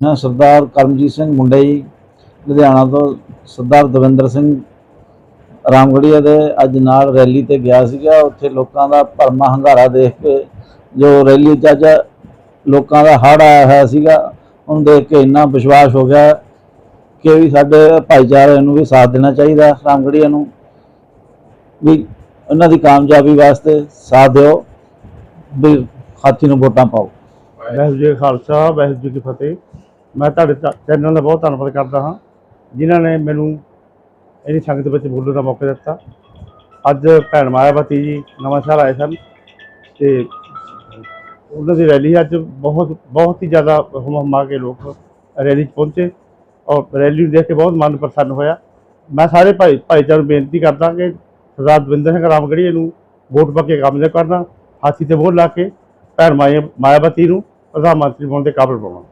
ਮੈਂ ਸਰਦਾਰ ਕਰਮਜੀਤ ਸਿੰਘ ਮੁੰਡੇ ਜੀ, ਲੁਧਿਆਣਾ ਤੋਂ ਸਰਦਾਰ ਦਵਿੰਦਰ ਸਿੰਘ ਰਾਮਗੜੀਆ ਦੇ ਅੱਜ ਨਾਲ ਰੈਲੀ ਤੇ ਗਿਆ ਸੀਗਾ। ਉੱਥੇ ਲੋਕਾਂ ਦਾ ਭਰਮਾ ਹੰਗਾਰਾ ਦੇਖ ਕੇ ਜੋ ਰੈਲੀ 'ਚ ਅੱਜ ਲੋਕਾਂ ਦਾ ਹੜ ਆਇਆ ਹੋਇਆ ਸੀਗਾ, ਉਹਨੂੰ ਦੇਖ ਕੇ ਇੰਨਾ ਵਿਸ਼ਵਾਸ ਹੋ ਗਿਆ ਕਿ ਵੀ ਸਾਡੇ ਭਾਈਚਾਰੇ ਨੂੰ ਵੀ ਸਾਥ ਦੇਣਾ ਚਾਹੀਦਾ ਰਾਮਗੜੀਆ ਨੂੰ। ਵੀ ਉਹਨਾਂ ਦੀ ਕਾਮਯਾਬੀ ਵਾਸਤੇ ਸਾਥ ਦਿਓ, ਵੀ ਹਾਥੀ ਨੂੰ ਵੋਟਾਂ ਪਾਓ। ਵਾਹਿਗੁਰੂ ਜੀ ਖਾਲਸਾ, ਵਾਹਿਗੁਰੂ ਜੀ ਕੀ ਫਤਿਹ। ਮੈਂ ਤੁਹਾਡੇ ਚੈ- ਚੈਨਲ ਦਾ ਬਹੁਤ ਧੰਨਵਾਦ ਕਰਦਾ ਹਾਂ, ਜਿਨ੍ਹਾਂ ਨੇ ਮੈਨੂੰ ਇਹਦੀ ਸੰਗਤ ਵਿੱਚ ਬੋਲਣ ਦਾ ਮੌਕਾ ਦਿੱਤਾ। ਅੱਜ ਭੈਣ ਮਾਇਆਵਤੀ ਜੀ ਨਵਾਂ ਸ਼ਹਿਰ ਆਏ ਸਨ ਤੇ ਉਹਨਾਂ ਦੀ ਰੈਲੀ ਅੱਜ ਬਹੁਤ ਬਹੁਤ ਹੀ ਜ਼ਿਆਦਾ ਹੁਮ ਹੁਮਾ ਕੇ ਲੋਕ ਰੈਲੀ 'ਚ ਪਹੁੰਚੇ ਔਰ ਰੈਲੀ ਨੂੰ ਦੇਖ ਕੇ ਬਹੁਤ ਮਨ ਪ੍ਰਸੰਨ ਹੋਇਆ। ਮੈਂ ਸਾਰੇ ਭਾਈ, ਭਾਈਚਾਰੇ ਨੂੰ ਬੇਨਤੀ ਕਰਦਾ ਕਿ ਸਰਦਾਰ ਦਵਿੰਦਰ ਸਿੰਘ ਰਾਮਗੜੀਏ ਨੂੰ ਵੋਟ ਪਾ ਕੇ ਕਾਮਯਾਬ ਕਰਨਾ, ਹਾਥੀ ਤੇ ਵੋਟ ਲਾ ਕੇ ਭੈਣ ਮਾਇਆ ਮਾਇਆਵਤੀ ਨੂੰ ਪ੍ਰਧਾਨ ਮੰਤਰੀ ਬਣਾਉਣ ਦੇ ਕਾਬਲ ਬਣਾਉਣਾ